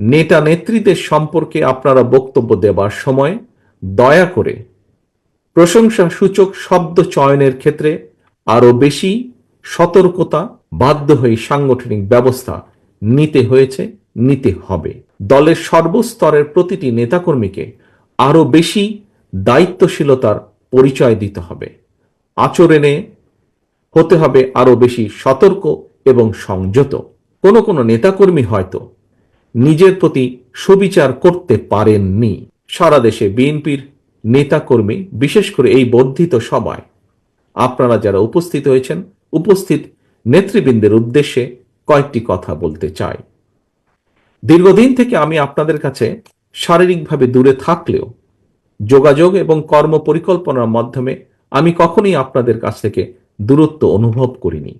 নেতা নেত্রীদের সম্পর্কে আপনারা বক্তব্য দেবার সময় দয়া করে প্রশংসা সূচক শব্দ চয়নের ক্ষেত্রে আরও বেশি সতর্কতা বাধ্য হয়ে সাংগঠনিক ব্যবস্থা নিতে হয়েছে, নিতে হবে। দলের সর্বস্তরের প্রতিটি নেতাকর্মীকে আরও বেশি দায়িত্বশীলতার পরিচয় দিতে হবে। আচরণে হতে হবে আরও বেশি সতর্ক এবং সংযত। কোনো কোনো নেতাকর্মী হয়তো নিজের প্রতি সুবিচার করতে পারেননি। সারা দেশে বিএনপির নেতাকর্মী, বিশেষ করে এই বর্ধিত সভায় আপনারা যারা উপস্থিত হয়েছেন, উপস্থিত নেতৃবৃন্দের উদ্দেশ্যে কয়েকটি কথা বলতে চাই। দীর্ঘদিন থেকে আমি আপনাদের কাছে শারীরিকভাবে দূরে থাকলেও, যোগাযোগ এবং কর্ম পরিকল্পনার মাধ্যমে আমি কখনোই আপনাদের কাছ থেকে দূরত্ব অনুভব করিনি।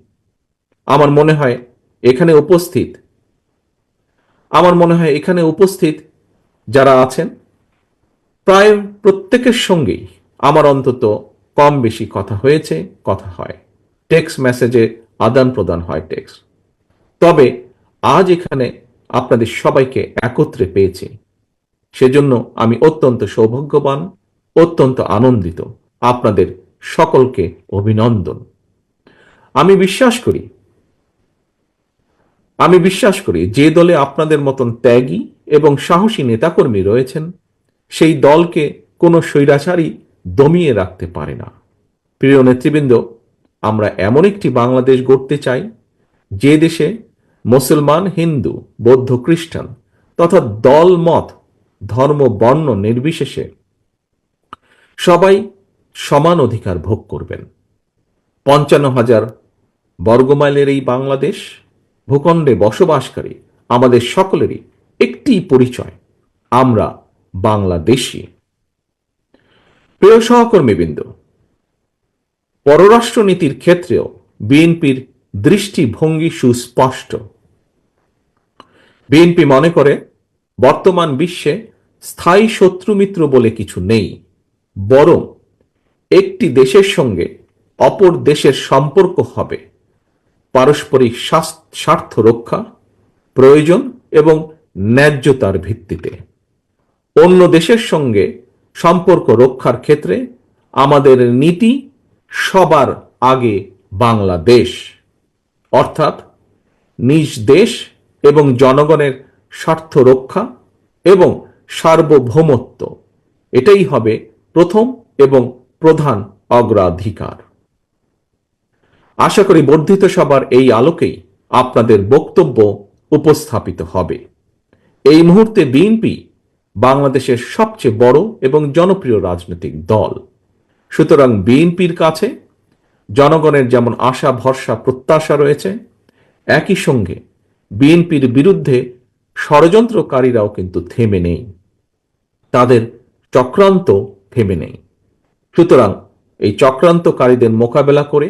আমার মনে হয়, এখানে উপস্থিত আমার মনে হয় এখানে উপস্থিত যারা আছেন, প্রায় প্রত্যেকের সঙ্গেই আমার অন্তত কম বেশি কথা হয়েছে, কথা হয়। টেক্সট মেসেজে আদান প্রদান হয় টেক্সট। তবে আজ এখানে আপনাদের সবাইকে একত্রে পেয়েছি। সেজন্য আমি অত্যন্ত সৌভাগ্যবান, অত্যন্ত আনন্দিত। আপনাদের সকলকে অভিনন্দন। আমি বিশ্বাস করি আমি বিশ্বাস করি যে দলে আপনাদের মতন ত্যাগী এবং সাহসী নেতাকর্মী রয়েছেন, সেই দলকে কোনো স্বৈরাচারী দমিয়ে রাখতে পারে না। প্রিয় নেতৃবৃন্দ, আমরা এমন একটি বাংলাদেশ গড়তে চাই, যে দেশে মুসলমান, হিন্দু, বৌদ্ধ, খ্রিস্টান তথা দল, মত, ধর্ম, বর্ণ নির্বিশেষে সবাই সমান অধিকার ভোগ করবেন। পঞ্চান্ন হাজার বর্গমাইলের এই বাংলাদেশ ভূখণ্ডে বসবাসকারী আমাদের সকলেরই একটি পরিচয়। আমরা বাংলাদেশি। প্রিয় সহকর্মীবৃন্দ, পররাষ্ট্রনীতির ক্ষেত্রেও বিএনপির দৃষ্টিভঙ্গি সুস্পষ্ট। বিএনপি মনে করে, বর্তমান বিশ্বে স্থায়ী শত্রুমিত্র বলে কিছু নেই, বরং একটি দেশের সঙ্গে অপর দেশের সম্পর্ক হবে। পারস্পরিক স্বার্থ রক্ষা, প্রয়োজন এবং ন্যায্যতার ভিত্তিতে। অন্য দেশের সঙ্গে সম্পর্ক রক্ষার ক্ষেত্রে আমাদের নীতি সবার আগে বাংলাদেশ। অর্থাৎ নিজ দেশ এবং জনগণের স্বার্থ রক্ষা এবং সার্বভৌমত্ব। এটাই হবে প্রথম এবং প্রধান অগ্রাধিকার। আশা করি বর্ধিত সবার এই আলোকেই আপনাদের বক্তব্য উপস্থাপিত হবে। এই মুহূর্তে বিএনপি বাংলাদেশের সবচেয়ে বড় এবং জনপ্রিয় রাজনৈতিক দল। সুতরাং বিএনপির কাছে জনগণের যেমন আশা, ভরসা, প্রত্যাশা রয়েছে, একই সঙ্গে বিএনপির বিরুদ্ধে ষড়যন্ত্রকারীরাও কিন্তু থেমে নেই। তাদের চক্রান্ত থেমে নেই। সুতরাং এই চক্রান্তকারীদের মোকাবেলা করে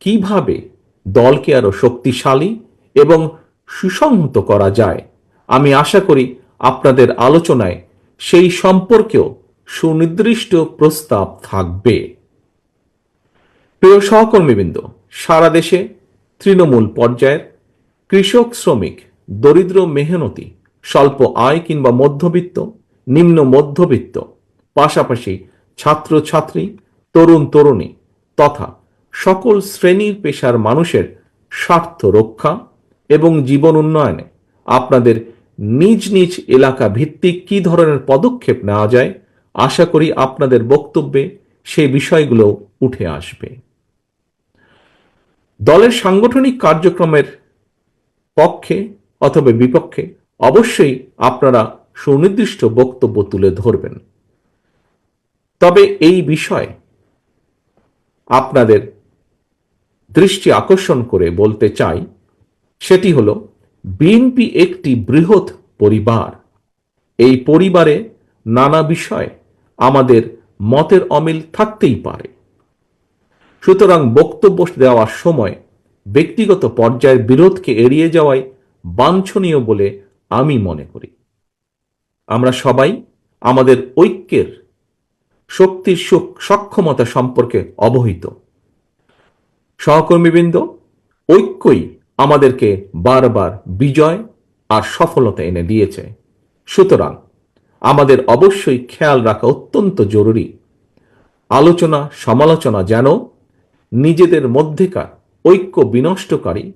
কীভাবে দলকে আরও শক্তিশালী এবং সুসংহত করা যায়? আমি আশা করি আপনাদের আলোচনায় সেই সম্পর্কেও সুনির্দিষ্ট প্রস্তাব থাকবে। প্রিয় সহকর্মীবৃন্দ, সারা দেশে তৃণমূল পর্যায়ের কৃষক, শ্রমিক, দরিদ্র, মেহনতি, স্বল্প আয় কিংবা মধ্যবিত্ত, নিম্ন মধ্যবিত্ত, পাশাপাশি ছাত্র ছাত্রী তরুণ, তরুণী তথা সকল শ্রেণির পেশার মানুষের স্বার্থ রক্ষা এবং জীবন উন্নয়নে আপনাদের নিজ নিজ এলাকা ভিত্তিক কি ধরনের পদক্ষেপ নেওয়া যায়, আশা করি আপনাদের বক্তব্যে সেই বিষয়গুলো উঠে আসবে। দলের সাংগঠনিক কার্যক্রমের পক্ষে অথবা বিপক্ষে অবশ্যই আপনারা সুনির্দিষ্ট বক্তব্য তুলে ধরবেন। তবে এই বিষয়ে আপনাদের দৃষ্টি আকর্ষণ করে বলতে চাই, সেটি হল, বিএনপি একটি বৃহৎ পরিবার। এই পরিবারে নানা বিষয়ে আমাদের মতের অমিল থাকতেই পারে। সুতরাং বক্তব্য দেওয়ার সময় ব্যক্তিগত পর্যায়ের বিরোধকে এড়িয়ে যাওয়াই বাঞ্ছনীয় বলে আমি মনে করি। আমরা সবাই আমাদের ঐক্যের শক্তির সক্ষমতা সম্পর্কে অবহিত। সহকর্মীবৃন্দ, ঐক্যই আমাদেরকে বারবার বিজয় আর সফলতা এনে দিয়েছে। সুতরাং আমাদের অবশ্যই খেয়াল রাখা অত্যন্ত জরুরি। আলোচনা, সমালোচনা যেন নিজেদের মধ্যেকার ঐক্য বিনষ্টকারী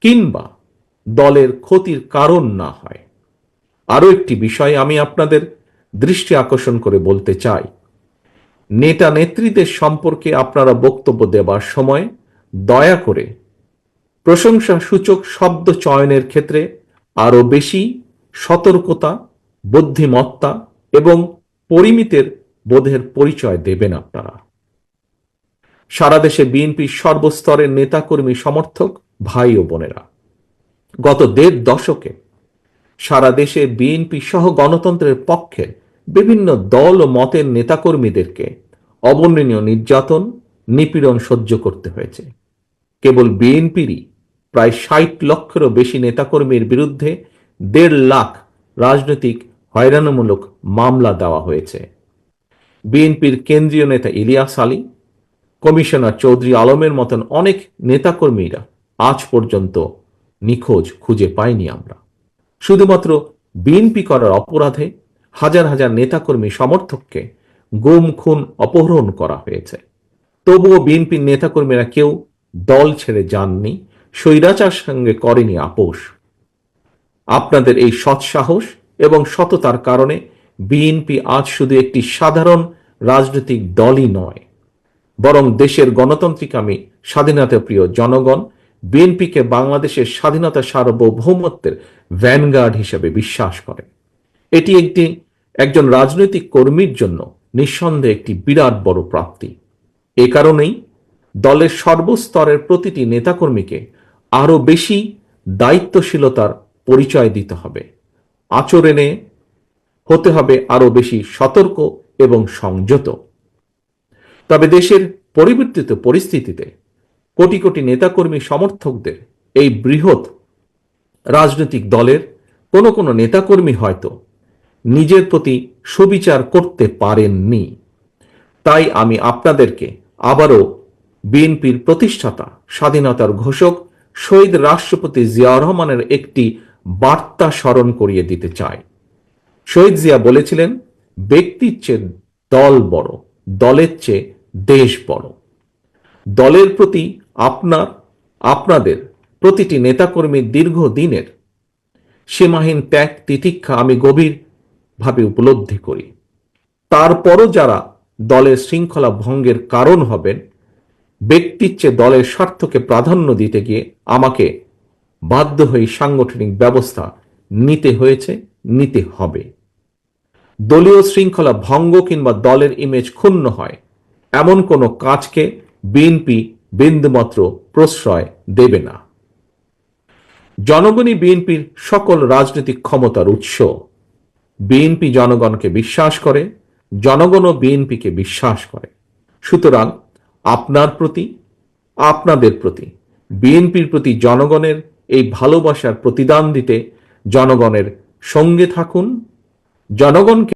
কিংবা দলের ক্ষতির কারণ না হয়। আরও একটি বিষয় আমি আপনাদের দৃষ্টি আকর্ষণ করে বলতে চাই। নেতা নেত্রীদের সম্পর্কে আপনারা বক্তব্য দেবার সময় দয়া করে প্রশংসা সূচক শব্দ চয়নের ক্ষেত্রে আরও বেশি সতর্কতা, বুদ্ধিমত্তা এবং পরিমিতের বোধের পরিচয় দেবেন আপনারা। সারা দেশে বিএনপির সর্বস্তরের নেতাকর্মী সমর্থক ভাই ও বোনেরা, গত দেড় দশকে সারা দেশে বিএনপি সহ গণতন্ত্রের পক্ষে বিভিন্ন দল ও মতের নেতাকর্মীদেরকে অবর্ণনীয় নির্যাতন, নিপীড়ন সহ্য করতে হয়েছে। কেবল বিএনপিরই প্রায় ষাট লক্ষেরও বেশি নেতাকর্মীর বিরুদ্ধে দেড় লাখ রাজনৈতিক হয়রানিমূলক মামলা দেওয়া হয়েছে। বিএনপির কেন্দ্রীয় নেতা ইলিয়াস আলী, কমিশনার চৌধুরী আলমের মতন অনেক নেতাকর্মীরা আজ পর্যন্ত নিখোঁজ খুঁজে পাইনি আমরা। শুধুমাত্র বিএনপি করার অপরাধে হাজার হাজার নেতাকর্মী সমর্থককে গুম খুন অপহরণ করা হয়েছে। তবুও বিএনপির নেতাকর্মীরা কেউ দল ছেড়ে যাননি, স্বৈরাচার সঙ্গে করেনি আপোষ। আপনাদের এই সৎসাহস এবং সততার কারণে বিএনপি আজ শুধু একটি সাধারণ রাজনৈতিক দলই নয়, বরং দেশের গণতান্ত্রিকামী স্বাধীনতা প্রিয় জনগণ বিএনপিকে বাংলাদেশের স্বাধীনতা সার্বভৌমত্বের ভ্যানগার্ড হিসেবে বিশ্বাস করে। এটি একটি, একজন রাজনৈতিক কর্মীর জন্য নিঃসন্দেহে একটি বিরাট বড় প্রাপ্তি। এ কারণেই দলের সর্বস্তরের প্রতিটি নেতাকর্মীকে আরও বেশি দায়িত্বশীলতার পরিচয় দিতে হবে। আচরণে হতে হবে আরও বেশি সতর্ক এবং সংযত। তবে দেশের পরিবর্তিত পরিস্থিতিতে কোটি কোটি নেতাকর্মী সমর্থকদের এই বৃহৎ রাজনৈতিক দলের কোনো কোনো নেতাকর্মী হয়তো নিজের প্রতি সুবিচার করতে পারেননি। তাই আমি আপনাদেরকে আবারও বিএনপির প্রতিষ্ঠাতা, স্বাধীনতার ঘোষক শহীদ রাষ্ট্রপতি জিয়া রহমানের একটি বার্তা স্মরণ করিয়ে দিতে চাই শহীদ জিয়া বলেছিলেন, ব্যক্তির চেয়ে দল বড়, দলের চেয়ে দেশ বড়। দলের প্রতি আপনার, আপনাদের প্রতিটি নেতাকর্মীর দীর্ঘদিনের সীমাহীন ত্যাগ, তিতিক্ষা আমি গভীরভাবে উপলব্ধি করি। তারপরও যারা দলের শৃঙ্খলা ভঙ্গের কারণ হবেন ব্যক্তির চেয়ে দলের স্বার্থকে প্রাধান্য দিতে গিয়ে আমাকে বাধ্য হয়ে সাংগঠনিক ব্যবস্থা নিতে হয়েছে, নিতে হবে। দলীয় শৃঙ্খলা ভঙ্গ কিংবা দলের ইমেজ ক্ষুণ্ণ হয়, এমন কোনো কাজকে বিএনপি বিন্দুমাত্র প্রশ্রয় দেবে না। জনগণই বিএনপির সকল রাজনৈতিক ক্ষমতার উৎস। বিএনপি জনগণকে বিশ্বাস করে, জনগণও বিএনপিকে বিশ্বাস করে। সুতরাং আপনার প্রতি, আপনাদের প্রতি, বিএনপির প্রতি জনগণের এই ভালোবাসার প্রতিদান দিতে জনগণের সঙ্গে থাকুন, জনগণকে